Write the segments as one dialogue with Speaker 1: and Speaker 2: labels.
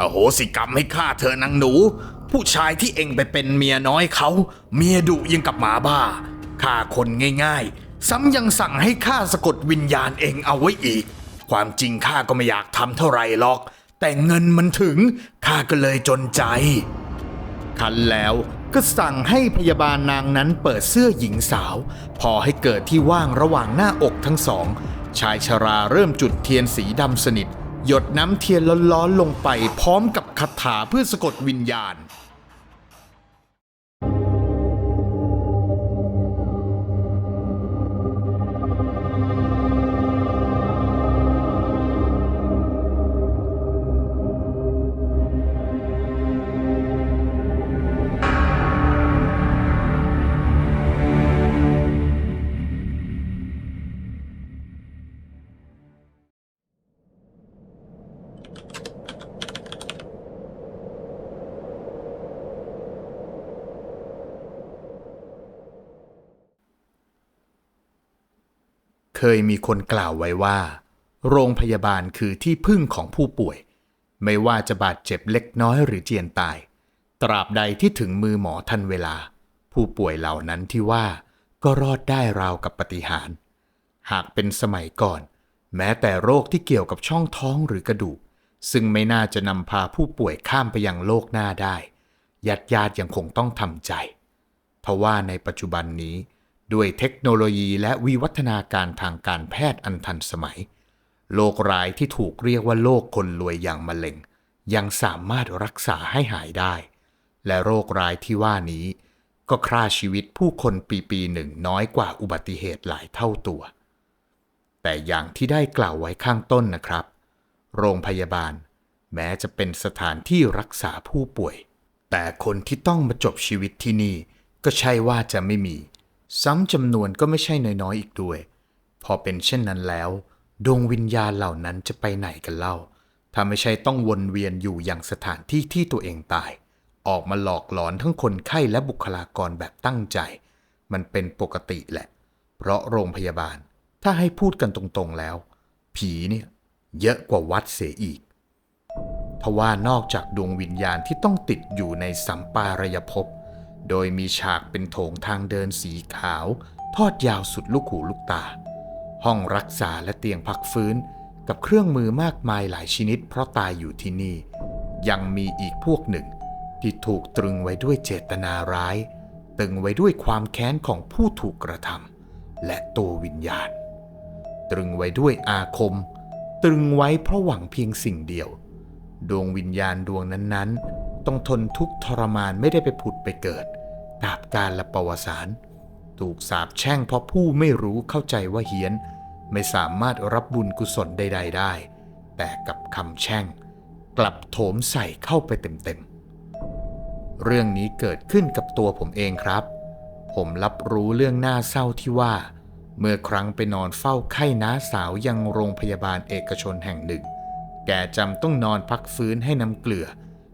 Speaker 1: อโหสิกรรมให้ข้าเธอนางหนู ผู้ชายที่เองไปเป็นเมียน้อยเขา เมียดุยังกับหมาบ้าฆ่าคนง่ายๆ ซ้ำยังสั่งให้ข้าสะกดวิญญาณเองเอาไว้อีก ความจริงข้าก็ไม่อยากทำเท่าไรหรอก แต่เงินมันถึงข้าก็เลยจนใจ คันแล้วก็สั่งให้พยาบาลนางนั้นเปิดเสื้อหญิงสาว พอให้เกิดที่ว่างระหว่างหน้าอกทั้งสอง ชายชราเริ่มจุดเทียนสีดำสนิท หยดน้ำเทียนร้อนๆลงไปพร้อมกับคาถาเพื่อสะกดวิญญาณ ยมีคนกล่าวไว้ว่า โรงพยาบาลคือที่พึ่งของผู้ป่วย ไม่ว่าจะบาดเจ็บเล็กน้อยหรือเจียนตาย ตราบใดที่ถึงมือหมอทันเวลา ผู้ป่วยเหล่านั้นที่ว่าก็รอดได้ราวกับปาฏิหาร หากเป็นสมัยก่อน แม้แต่โรคที่เกี่ยวกับช่องท้องหรือกระดูก ซึ่งไม่น่าจะนำพาผู้ป่วยข้ามไปยังโลกหน้าได้ญาติญาติยังคงต้องทำใจทว่าในปัจจุบันนี้ ด้วยเทคโนโลยีและวิวัฒนาการทางการแพทย์อันทันสมัย โรคร้ายที่ถูกเรียกว่าโรคคนรวยอย่างมะเร็ง ยังสามารถรักษาให้หายได้ และโรคร้ายที่ว่านี้ ก็ฆ่าชีวิตผู้คนปีปีหนึ่งน้อยกว่าอุบัติเหตุหลายเท่าตัว แต่อย่างที่ได้กล่าวไว้ข้างต้นนะครับ โรงพยาบาล แม้จะเป็นสถานที่รักษาผู้ป่วย แต่คนที่ต้องมาจบชีวิตที่นี่ ก็ใช่ว่าจะไม่มี ซ้ำจำนวนก็ไม่ใช่น้อยๆอีกด้วย พอเป็นเช่นนั้นแล้ว ดวงวิญญาณเหล่านั้นจะไปไหนกันเล่า ถ้าไม่ใช่ต้องวนเวียนอยู่อย่างสถานที่ที่ตัวเองตาย ออกมาหลอกหลอนทั้งคนไข้และบุคลากรแบบตั้งใจ มันเป็นปกติแหละ เพราะโรงพยาบาล ถ้าให้พูดกันตรงๆแล้ว ผีเนี่ยเยอะกว่าวัดเสียอีกทว่านอกจากดวงวิญญาณที่ต้องติดอยู่ในสัมปารยภพ โดยมีฉากเป็นโถงทางเดินสีขาว ทอดยาวสุดลูกหูลูกตา ห้องรักษาและเตียงพักฟื้น กับเครื่องมือมากมายหลายชนิดเพราะตายอยู่ที่นี่ ยังมีอีกพวกหนึ่ง ที่ถูกตรึงไว้ด้วยเจตนาร้าย ตึงไว้ด้วยความแค้นของผู้ถูกกระทำและตัววิญญาณ ตรึงไว้ด้วยอาคม ตรึงไว้เพราะหวังเพียงสิ่งเดียว ดวงวิญญาณดวงนั้นๆ ต้องทนทุกข์ทรมานไม่ได้ไปผุดไปเกิดตราบกาลและประวัติศาสตร์ถูกสาปแช่งเพราะผู้ไม่รู้เข้าใจว่าเฮี้ยน ไม่สามารถรับบุญกุศลใด ๆ ได้ แต่กับคำแช่ง กลับโถมใส่เข้าไปเต็มๆ เรื่องนี้เกิดขึ้นกับตัวผมเองครับ ผมรับรู้เรื่องน่าเศร้าที่ว่า เมื่อครั้งไปนอนเฝ้าไข้น้าสาวยังโรงพยาบาลเอกชนแห่งหนึ่ง แกจำต้องนอนพักฟื้นให้น้ำเกลือ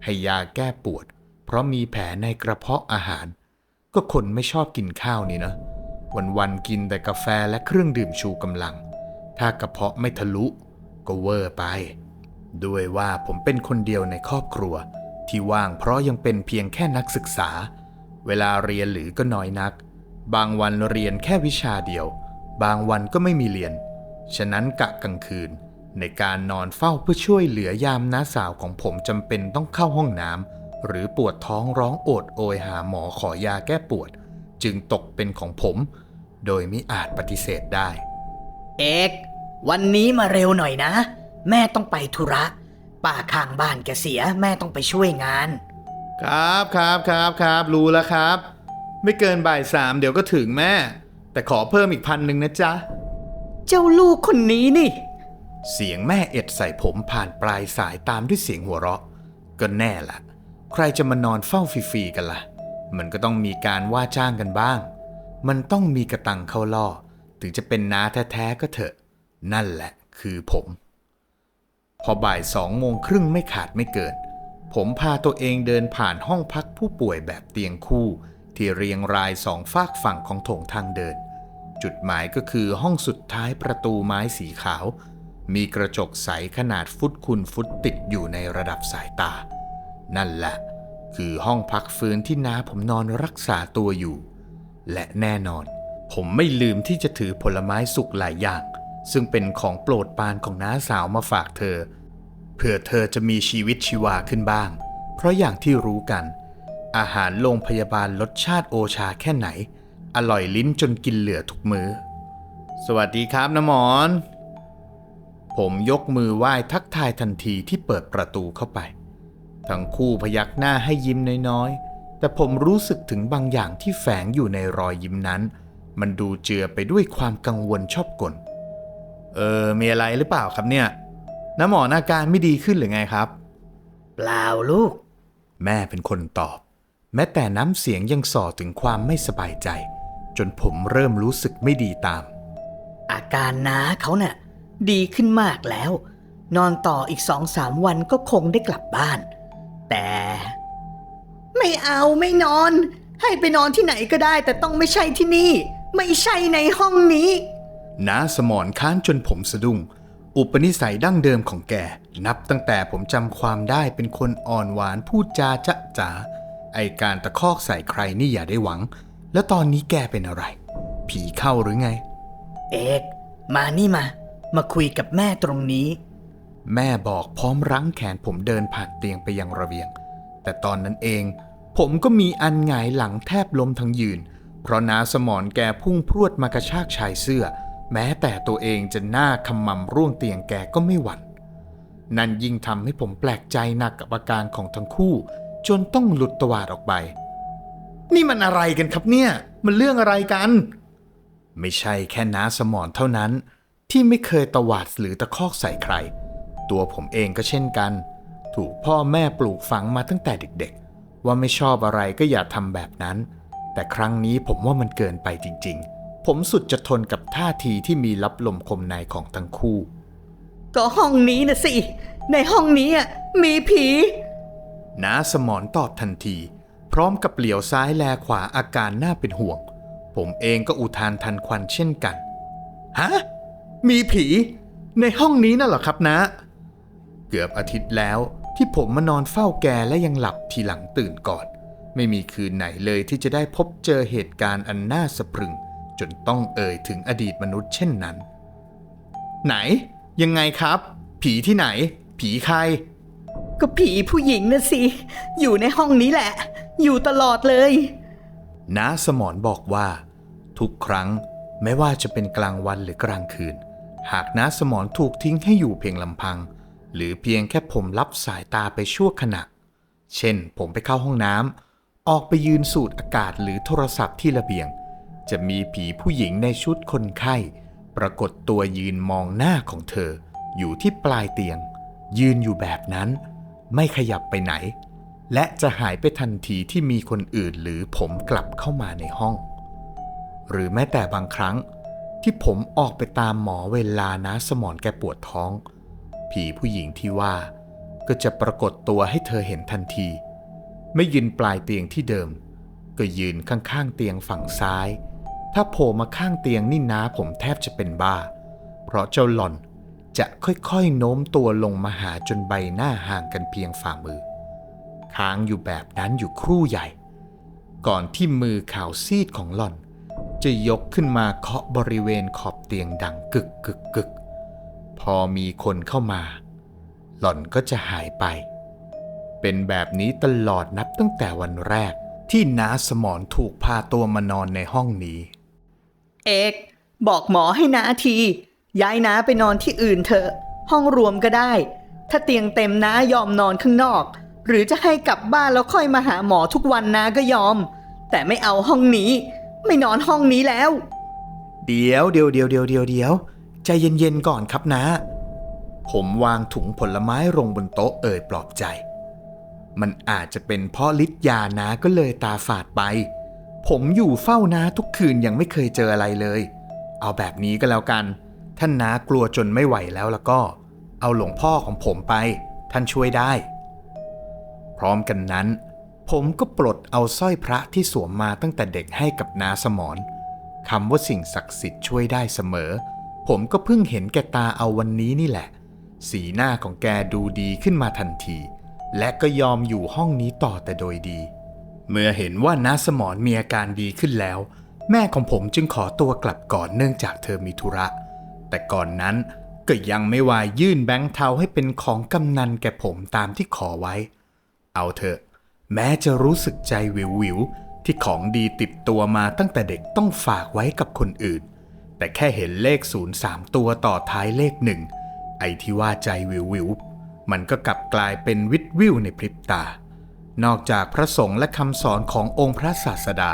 Speaker 1: ให้ยาแก้ปวด เพราะมีแผลในกระเพาะอาหาร ก็คนไม่ชอบกินข้าวนี่นะวันๆกินแต่กาแฟและเครื่องดื่มชูกำลัง ถ้ากระเพาะไม่ทะลุ ก็เวอร์ไป ด้วยว่าผมเป็นคนเดียวในครอบครัว ที่ว่างเพราะยังเป็นเพียงแค่นักศึกษา เวลาเรียนหรือก็น้อยนัก บางวันเรียนแค่วิชาเดียว บางวันก็ไม่มีเรียน ฉะนั้นกะกลางคืน ในการนอนเฝ้าเพื่อช่วยเหลือยามน้าสาวของผมจำเป็นต้องเข้าห้องน้ำหรือปวดท้องร้องโอดโอยหาหมอขอยาแก้ปวด จึงตกเป็นของผม โดยมิอาจปฏิเสธได้
Speaker 2: เอกวันนี้มาเร็วหน่อยนะ แม่ต้องไปธุระ ป้าข้างบ้านแกเสียแม่ต้องไปช่วยงาน
Speaker 1: ครับครับครับครับรู้แล้วครับ ไม่เกินบ่ายสามเดี๋ยวก็ถึงแม่ แต่ขอเพิ่มอีกพันหนึ่งนะจ๊ะ
Speaker 2: เจ้าลูกคนนี้นี่
Speaker 1: เสียงแม่เอ็ดใส่ผมผ่านปลายสายตามด้วยเสียงหัวเราะ ก็แน่ละ ใครจะมานอนเฝ้าฟรีๆกันละ่ะ มันก็ต้องมีการว่าจ้างกันบ้าง มันต้องมีกระตังเข้าล่อ ถึงจะเป็นน้าแท้ๆก็เถอะ นั่นแหละคือผม พอบ่ายสองโมงครึ่งไม่ขาดไม่เกิน ผมพาตัวเองเดินผ่านห้องพักผู้ป่วยแบบเตียงคู่ ที่เรียงรายสองฝากฝั่งของโถงทางเดิน จุดหมายก็คือห้องสุดท้ายประตูไม้สีขาว มีกระจกใสขนาดฟุตคูณฟุตติดอยู่ในระดับสายตา นั่นแหละ คือห้องพักฟื้นที่น้าผมนอนรักษาตัวอยู่ และแน่นอน ผมไม่ลืมที่จะถือผลไม้สุกหลายอย่าง ซึ่งเป็นของโปรดปานของน้าสาวมาฝากเธอ เพื่อเธอจะมีชีวิตชีวาขึ้นบ้าง เพราะอย่างที่รู้กัน อาหารโรงพยาบาลรสชาติโอชาแค่ไหน อร่อยลิ้นจนกินเหลือทุกมือ้อ สวัสดีครับน้ำหมอน ผมยกมือไหว้ทักทายทันทีที่เปิดประตูเข้าไป ทั้งคู่พยักหน้าให้ยิ้มน้อยๆ แต่ผมรู้สึกถึงบางอย่างที่แฝงอยู่ในรอยยิ้มนั้น มันดูเจือไปด้วยความกังวลชอบกลเออ มีอะไรหรือเปล่าครับเนี่ยน้ำหมอนอาการไม่ดีขึ้นหรือไงครับ
Speaker 2: เปล่าลูก
Speaker 1: แม่เป็นคนตอบ แม้แต่น้ำเสียงยังส่อถึงความไม่สบายใจ จนผมเริ่มรู้สึกไม่ดีตาม
Speaker 2: อาการน้าเขาน่ะ ดีขึ้นมากแล้ว นอนต่ออีกสองสามวันก็คงได้กลับบ้าน แต่ ไม่เอาไม่นอน ให้ไปนอนที่ไหนก็ได้ แต่ต้องไม่ใช่ที่นี่ ไม่ใช่ในห้องนี้
Speaker 1: น้าสมอนค้านจนผมสะดุ้ง อุปนิสัยดั้งเดิมของแก นับตั้งแต่ผมจำความได้เป็นคนอ่อนหวานพูดจาจะจ๋าไอการตะคอกใส่ใครนี่อย่าได้หวัง แล้วตอนนี้แกเป็นอะไร ผีเข้าหรือไง
Speaker 2: เอก มานี่มา มาคุยกับแม่ตรงนี้
Speaker 1: แม่บอกพร้อมรั้งแขนผมเดินผ่านเตียงไปยังระเบียง แต่ตอนนั้นเอง ผมก็มีอันหงายหลังแทบล้มทั้งยืน เพราะน้าสมอนแกพุ่งพรวดมากระชากชายเสื้อ แม้แต่ตัวเองจะหน้าขมำร่วงเตียงแกก็ไม่หวั่นนั่นยิ่งทำให้ผมแปลกใจหนักกับอาการของทั้งคู่ จนต้องหลุดตวาดออกไป นี่มันอะไรกันครับเนี่ย มันเรื่องอะไรกัน ไม่ใช่แค่น้าสมอนเท่านั้น ที่ไม่เคยตวาดหรือตะคอกใส่ใคร ตัวผมเองก็เช่นกัน ถูกพ่อแม่ปลูกฝังมาตั้งแต่เด็กๆ ว่าไม่ชอบอะไรก็อย่าทำแบบนั้น แต่ครั้งนี้ผมว่ามันเกินไปจริงๆ ผมสุดจะทนกับท่าทีที่มีลับลมคมในของทั้งคู่
Speaker 2: ก็ห้องนี้นะสิ ในห้องนี้อะมีผี
Speaker 1: น้าสมอนตอบทันที พร้อมกับเหลียวซ้ายแลขวาอาการน่าเป็นห่วง ผมเองก็อุทานทันควันเช่นกัน ฮะ มีผีในห้องนี้น่ะเหรอครับนะ เกือบอาทิตย์แล้วที่ผมมานอนเฝ้าแกและยังหลับทีหลังตื่นก่อน ไม่มีคืนไหนเลยที่จะได้พบเจอเหตุการณ์อันน่าสะพรึง จนต้องเอ่ยถึงอดีตมนุษย์เช่นนั้น ไหน ยังไงครับ ผีที่ไหน ผีใคร
Speaker 2: ก็ผีผู้หญิงนะสิ อยู่ในห้องนี้แหละ อยู่ตลอดเลย
Speaker 1: น้าสมอนบอกว่า ทุกครั้งไม่ว่าจะเป็นกลางวันหรือกลางคืน หากน้าสมอนถูกทิ้งให้อยู่เพียงลำพัง หรือเพียงแค่ผมรับสายตาไปชั่วขณะ เช่น ผมไปเข้าห้องน้ำออกไปยืนสูดอากาศหรือโทรศัพท์ที่ระเบียง จะมีผีผู้หญิงในชุดคนไข้ ปรากฏตัวยืนมองหน้าของเธอ อยู่ที่ปลายเตียง ยืนอยู่แบบนั้น ไม่ขยับไปไหน และจะหายไปทันทีที่มีคนอื่นหรือผมกลับเข้ามาในห้อง หรือแม้แต่บางครั้ง ที่ผมออกไปตามหมอเวลานะสมอนแกปวดท้อง ผีผู้หญิงที่ว่า ก็จะปรากฏตัวให้เธอเห็นทันที ไม่ยืนปลายเตียงที่เดิม ก็ยืนข้างๆเตียงฝั่งซ้าย ถ้าโผล่มาข้างเตียงนี่น้าผมแทบจะเป็นบ้า เพราะเจ้าหล่อนจะค่อยๆโน้มตัวลงมาหาจนใบหน้าห่างกันเพียงฝ่ามือ ค้างอยู่แบบนั้นอยู่ครู่ใหญ่ ก่อนที่มือขาวซีดของหล่อน จะยกขึ้นมาเคาะบริเวณขอบเตียงดังกึกกึกกึกพอมีคนเข้ามา หล่อนก็จะหายไป เป็นแบบนี้ตลอดนับตั้งแต่วันแรกที่น้าสมอนถูกพาตัวมานอนในห้องนี้
Speaker 2: เอก บอกหมอให้นาที ย้ายน้าไปนอนที่อื่นเถอะ ห้องรวมก็ได้ ถ้าเตียงเต็มน้ายอมนอนข้างนอก หรือจะให้กลับบ้านแล้วค่อยมาหาหมอทุกวันนาก็ยอม แต่ไม่เอาห้องนี้ ไม่นอนห้องนี้แล้ว
Speaker 1: เดี๋ยวเดี๋ยวเดี๋ยวเดี๋ยวเดี๋ยวเดี๋ยวใจเย็นๆก่อนครับนะ ผมวางถุงผลไม้ลงบนโต๊ะเอ่ยปลอบใจ มันอาจจะเป็นเพราะฤทธิ์ยานะก็เลยตาฝาดไป ผมอยู่เฝ้านาทุกคืนยังไม่เคยเจออะไรเลย เอาแบบนี้ก็แล้วกัน ท่านนากลัวจนไม่ไหวแล้วแล้วก็ เอาหลวงพ่อของผมไป ท่านช่วยได้ พร้อมกันนั้น ผมก็ปลดเอาสร้อยพระที่สวมมาตั้งแต่เด็กให้กับนาสมอนคำว่าสิ่งศักดิ์สิทธิ์ช่วยได้เสมอ ผมก็เพิ่งเห็นแกตาเอาวันนี้นี่แหละ สีหน้าของแกดูดีขึ้นมาทันที และก็ยอมอยู่ห้องนี้ต่อแต่โดยดี เมื่อเห็นว่านาสมรมีอาการดีขึ้นแล้ว แม่ของผมจึงขอตัวกลับก่อนเนื่องจากเธอมีธุระ แต่ก่อนนั้นก็ยังไม่วายยื่นแบงค์เทาให้เป็นของกำนันแก่ผมตามที่ขอไว้ เอาเถอะ แม้จะรู้สึกใจวิววิวที่ของดีติดตัวมาตั้งแต่เด็กต้องฝากไว้กับคนอื่น แต่แค่เห็นเลขศูนย์สามตัวต่อท้ายเลขหนึ่งไอ้ที่ว่าใจวิววิวมันก็กลับกลายเป็นวิตวิวในพริบตา นอกจากพระสงฆ์และคำสอนขององค์พระศาสดา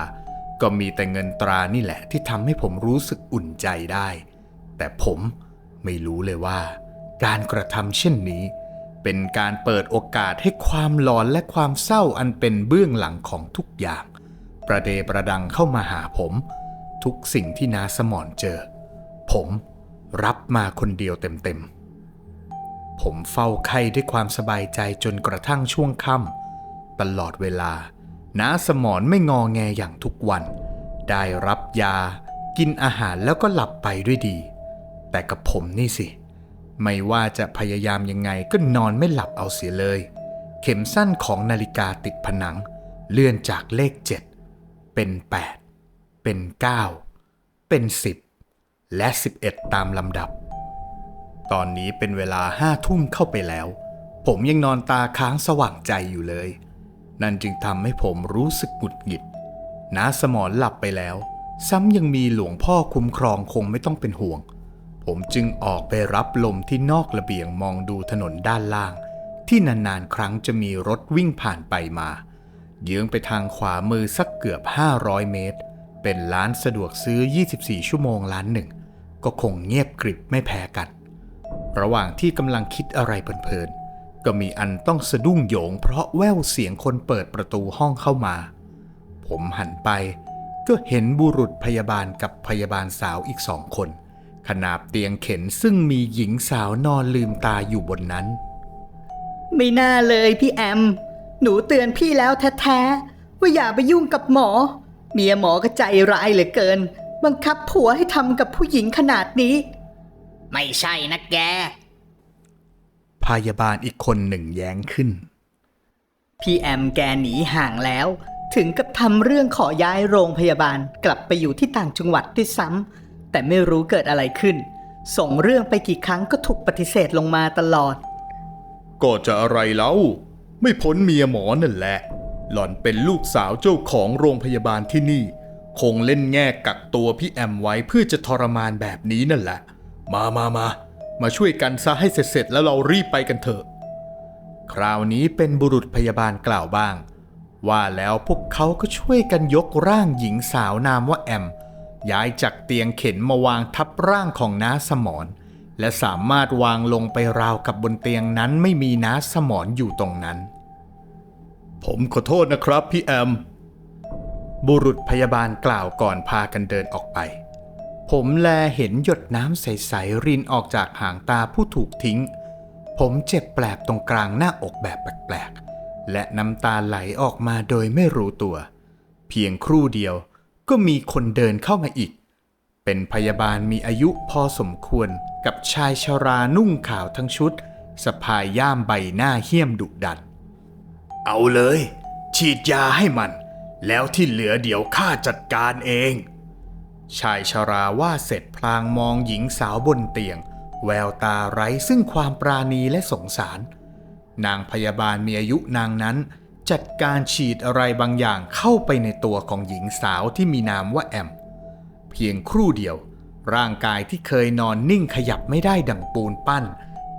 Speaker 1: ก็มีแต่เงินตรานี่แหละที่ทำให้ผมรู้สึกอุ่นใจได้ แต่ผมไม่รู้เลยว่า การกระทำเช่นนี้ เป็นการเปิดโอกาสให้ความหลอนและความเศร้าอันเป็นเบื้องหลังของทุกอย่าง ประเดประดังเข้ามาหาผม ทุกสิ่งที่นาสมอนเจอ ผมรับมาคนเดียวเต็มๆ ผมเฝ้าไข้ด้วยความสบายใจจนกระทั่งช่วงค่ำตลอดเวลาน้าสมอนไม่งอแงอย่างทุกวัน ได้รับยา กินอาหารแล้วก็หลับไปด้วยดี แต่กับผมนี่สิ ไม่ว่าจะพยายามยังไงก็นอนไม่หลับเอาเสียเลย เข็มสั้นของนาฬิกาติดผนัง เลื่อนจากเลข 7 เป็น 8 เป็น 9 เป็น 10 และ 11 ตามลำดับ ตอนนี้เป็นเวลาห้าทุ่มเข้าไปแล้ว ผมยังนอนตาค้างสว่างใจอยู่เลย นั่นจึงทำให้ผมรู้สึกหงุดหงิดน้าสมอนหลับไปแล้ว ซ้ำยังมีหลวงพ่อคุ้มครองคงไม่ต้องเป็นห่วง ผมจึงออกไปรับลมที่นอกระเบียงมองดูถนนด้านล่าง ที่นานๆครั้งจะมีรถวิ่งผ่านไปมา เยื้องไปทางขวามือสักเกือบ 500 เมตร เป็นร้านสะดวกซื้อ 24 ชั่วโมงร้านหนึ่ง ก็คงเงียบกริบไม่แพ้กัน ระหว่างที่กำลังคิดอะไรเพลินๆ ก็มีอันต้องสะดุ้งโยง เพราะแววเสียงคนเปิดประตูห้องเข้ามา ผมหันไปก็เห็นบุรุษพยาบาลกับพยาบาลสาวอีกสองคน ขนาบเตียงเข็นซึ่งมีหญิงสาวนอนลืมตาอยู่บนนั้น
Speaker 2: ไม่น่าเลยพี่แอม หนูเตือนพี่แล้วแท้ๆว่าอย่าไปยุ่งกับหมอ เมียหมอก็ใจร้ายเหลือเกิน บังคับผัวให้ทำกับผู้หญิงขนาดนี้
Speaker 3: ไม่ใช่นะแก
Speaker 1: พยาบาลอีกคนหนึ่งแย้งขึ้น
Speaker 2: พี่แอมแกหนีห่างแล้ว ถึงกับทำเรื่องขอย้ายโรงพยาบาลกลับไปอยู่ที่ต่างจังหวัดด้วยซ้ำ แต่ไม่รู้เกิดอะไรขึ้น ส่งเรื่องไปกี่ครั้งก็ถูกปฏิเสธลงมาตลอด
Speaker 1: ก็จะอะไรเล่า ไม่พ้นเมียหมอนั่นแหละ หล่อนเป็นลูกสาวเจ้าของโรงพยาบาลที่นี่ คงเล่นแง่กักตัวพี่แอมไว้เพื่อจะทรมานแบบนี้นั่นแหละ มามามา มาช่วยกันซะให้เสร็จๆแล้วเรารีบไปกันเถอะ คราวนี้เป็นบุรุษพยาบาลกล่าวบ้าง ว่าแล้วพวกเขาก็ช่วยกันยกร่างหญิงสาวนามว่าแอม ย้ายจากเตียงเข็นมาวางทับร่างของน้าสมรและสามารถวางลงไปราวกับบนเตียงนั้นไม่มีน้าสมรอยู่ตรงนั้น ผมขอโทษนะครับพี่แอม บุรุษพยาบาลกล่าวก่อนพากันเดินออกไป ผมแลเห็นหยดน้ำใส ๆ รินออกจากหางตาผู้ถูกทิ้ง ผมเจ็บแปลบตรงกลางหน้าอกแบบแปลกๆและน้ำตาไหลออกมาโดยไม่รู้ตัว เพียงครู่เดียว ก็มีคนเดินเข้ามาอีก เป็นพยาบาลมีอายุพอสมควรกับชายชรานุ่งขาวทั้งชุดสะพายย่ามใบหน้าเหี้ยมดุดัน เอาเลย ฉีดยาให้มัน แล้วที่เหลือเดี๋ยวข้าจัดการเอง ชายชราว่าเสร็จพลางมองหญิงสาวบนเตียง แววตาไร้ซึ่งความปราณีและสงสาร นางพยาบาลมีอายุนางนั้น จัดการฉีดอะไรบางอย่างเข้าไปในตัวของหญิงสาวที่มีนามว่าแอม เพียงครู่เดียว ร่างกายที่เคยนอนนิ่งขยับไม่ได้ดังปูนปั้น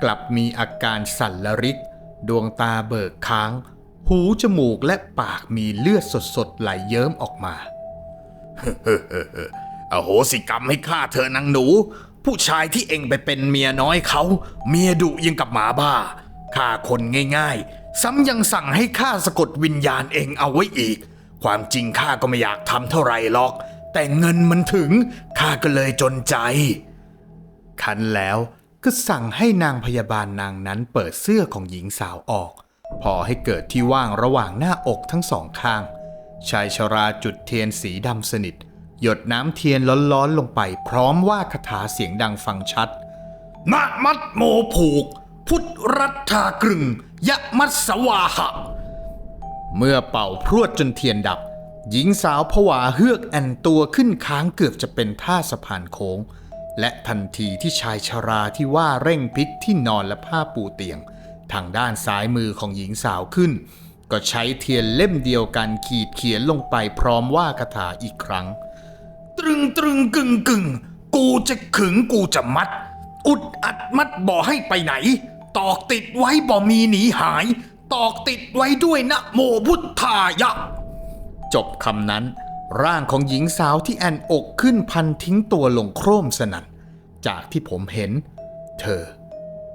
Speaker 1: กลับมีอาการสั่นละริก ดวงตาเบิกค้าง หูจมูกและปากมีเลือดสดๆไหลเยิ้มออกมา
Speaker 4: อโหสิกรรมให้ข้าเธอนางหนู ผู้ชายที่เองไปเป็นเมียน้อยเขา เมียดุยังกับหมาบ้าฆ่าคนง่าย ซ้ำยังสั่งให้ข้าสะกดวิญญาณเองเอาไว้อีก ความจริงข้าก็ไม่อยากทำเท่าไรหรอก แต่เงินมันถึงข้าก็เลยจนใจ
Speaker 1: คันแล้วก็สั่งให้นางพยาบาลนางนั้นเปิดเสื้อของหญิงสาวออก พอให้เกิดที่ว่างระหว่างหน้าอกทั้งสองข้าง ชายชราจุดเทียนสีดำสนิท หยดน้ำเทียนร้อนๆลงไป พร้อมว่าคาถาเสียงดังฟังชัด
Speaker 4: นะมัดโมผูก พุทธรัตถากรึง ยะมัสสวาหะ
Speaker 1: เมื่อเป่าพรวดจนเทียนดับ หญิงสาวผวาเฮือกแอนตัวขึ้นค้างเกือบจะเป็นท่าสะพานโค้ง และทันทีที่ชายชราที่ว่าเร่งพลิกที่นอนและผ้าปูเตียง ทางด้านซ้ายมือของหญิงสาวขึ้น ก็ใช้เทียนเล่มเดียวกันขีดเขียนลงไปพร้อมว่าคาถาอีกครั้ง
Speaker 4: ตรึงตรึงกึงกึงกูจะขึงกูจะมัด อุดอัดมัดบ่อให้ไปไหน ตอกติดไว้บ่มีหนีหาย ตอกติดไว้ด้วยนะโมพุทธายะ
Speaker 1: จบคำนั้น ร่างของหญิงสาวที่แอนอกขึ้นพันทิ้งตัวลงโครมสนั่นจากที่ผมเห็น เธอ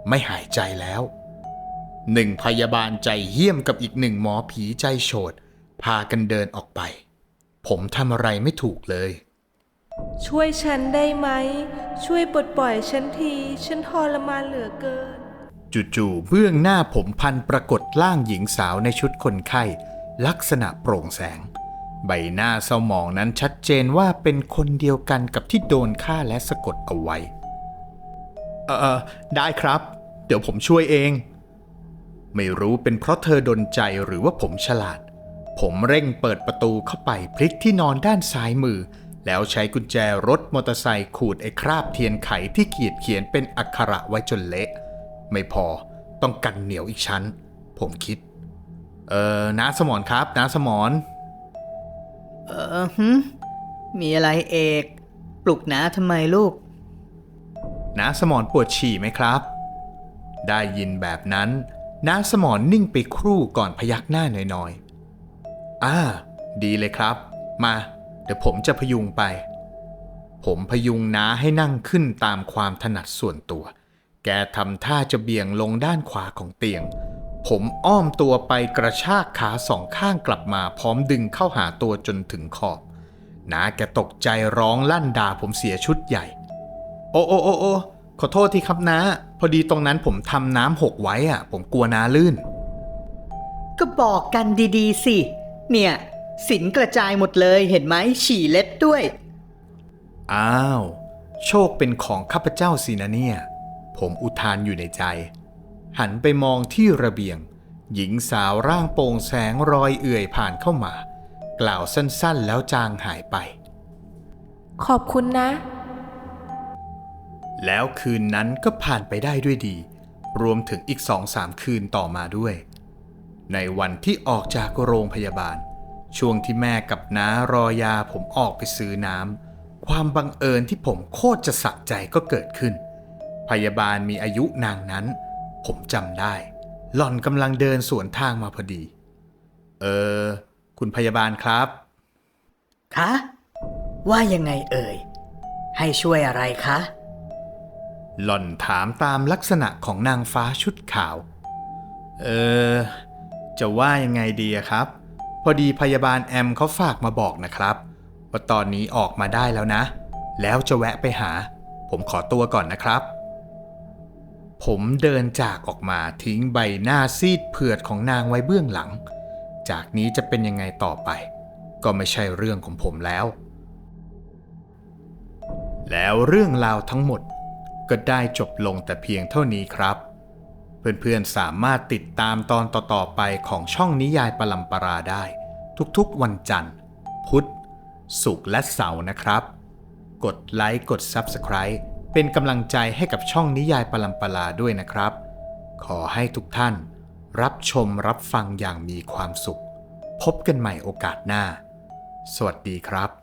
Speaker 1: ไม่หายใจแล้วหนึ่งพยาบาลใจเหี้ยมกับอีกหนึ่งหมอผีใจโฉดพากันเดินออกไป ผมทำอะไรไม่ถูกเลย
Speaker 5: ช่วยฉันได้ไหม ช่วยปลดปล่อยฉันที ฉันทรมานเหลือเกิน
Speaker 1: จู่ๆเบื้องหน้าผมพันปรากฏร่างหญิงสาวในชุดคนไข้ ลักษณะโปร่งแสง ใบหน้าเศร้าหมองนั้นชัดเจนว่าเป็นคนเดียวกันกับที่โดนฆ่าและสะกดเอาไว้ เออได้ครับ เดี๋ยวผมช่วยเอง ไม่รู้เป็นเพราะเธอดนใจหรือว่าผมฉลาด ผมเร่งเปิดประตูเข้าไปพลิกที่นอนด้านซ้ายมือ แล้วใช้กุญแจรถมอเตอร์ไซค์ขูดไอ้คราบเทียนไขที่ขีดเขียนเป็นอักขระไว้จนเละ ไม่พอต้องกันเหนียวอีกชั้น ผมคิด เออน้าสมอนครับน้าสมอน
Speaker 2: เออหึมีอะไรเอก ปลุกน้าทำไมลูก
Speaker 1: น้าสมอนปวดฉี่ไหมครับ ได้ยินแบบนั้นน้าสมอนนิ่งไปครู่ก่อนพยักหน้าหน่อยๆอ่าดีเลยครับ มา เดี๋ยวผมจะพยุงไป ผมพยุงน้าให้นั่งขึ้นตามความถนัดส่วนตัว แกทำท่าจะเบี่ยงลงด้านขวาของเตียง ผมอ้อมตัวไปกระชากขาสองข้างกลับมาพร้อมดึงเข้าหาตัวจนถึงขอบน้าแกตกใจร้องลั่นด่าผมเสียชุดใหญ่ โอ้โอ้โอ้โอ้ขอโทษทีครับนะ พอดีตรงนั้นผมทำน้ำหกไว้อะผมกลัวน้าลื่น
Speaker 2: ก็บอกกันดีๆ สิ เนี่ย สินกระจายหมดเลยเห็นไหมฉี่เล็ดด้วย
Speaker 1: อ้าว โชคเป็นของข้าพเจ้าสินะเนี่ย ผมอุทานอยู่ในใจ หันไปมองที่ระเบียง หญิงสาวร่างโปร่งแสงรอยเอื่อยผ่านเข้ามา กล่าวสั้นๆแล้วจางหายไป
Speaker 5: ขอบคุณนะ
Speaker 1: แล้วคืนนั้นก็ผ่านไปได้ด้วยดี รวมถึงอีกสองสามคืนต่อมาด้วย ในวันที่ออกจากโรงพยาบาล ช่วงที่แม่กับน้ารอยาผมออกไปซื้อน้ำความบังเอิญที่ผมโคตรจะสะใจก็เกิดขึ้น พยาบาลมีอายุนางนั้น ผมจำได้ หล่อนกำลังเดินสวนทางมาพอดี เออ คุณพยาบาลครับ
Speaker 2: คะ ว่ายังไงเอ่ย ให้ช่วยอะไรคะ
Speaker 1: หล่อนถามตามลักษณะของนางฟ้าชุดขาว เออ จะว่ายังไงดีอะครับ พอดีพยาบาลแอมเขาฝากมาบอกนะครับ ว่าตอนนี้ออกมาได้แล้วนะ แล้วจะแวะไปหา ผมขอตัวก่อนนะครับ ผมเดินจากออกมาทิ้งใบหน้าซีดเผือดของนางไว้เบื้องหลัง จากนี้จะเป็นยังไงต่อไป ก็ไม่ใช่เรื่องของผมแล้ว แล้วเรื่องราวทั้งหมดก็ได้จบลงแต่เพียงเท่านี้ครับ เพื่อนๆสามารถติดตามตอนต่อๆไปของช่องนิยายปลัมปราได้ ทุกๆวันจันทร์ พุธศุกร์และเสาร์นะครับ กดไลค์กด Subscribe เป็นกำลังใจให้กับช่องนิยายปลัมปลาด้วยนะครับ ขอให้ทุกท่านรับชมรับฟังอย่างมีความสุข พบกันใหม่โอกาสหน้า สวัสดีครับ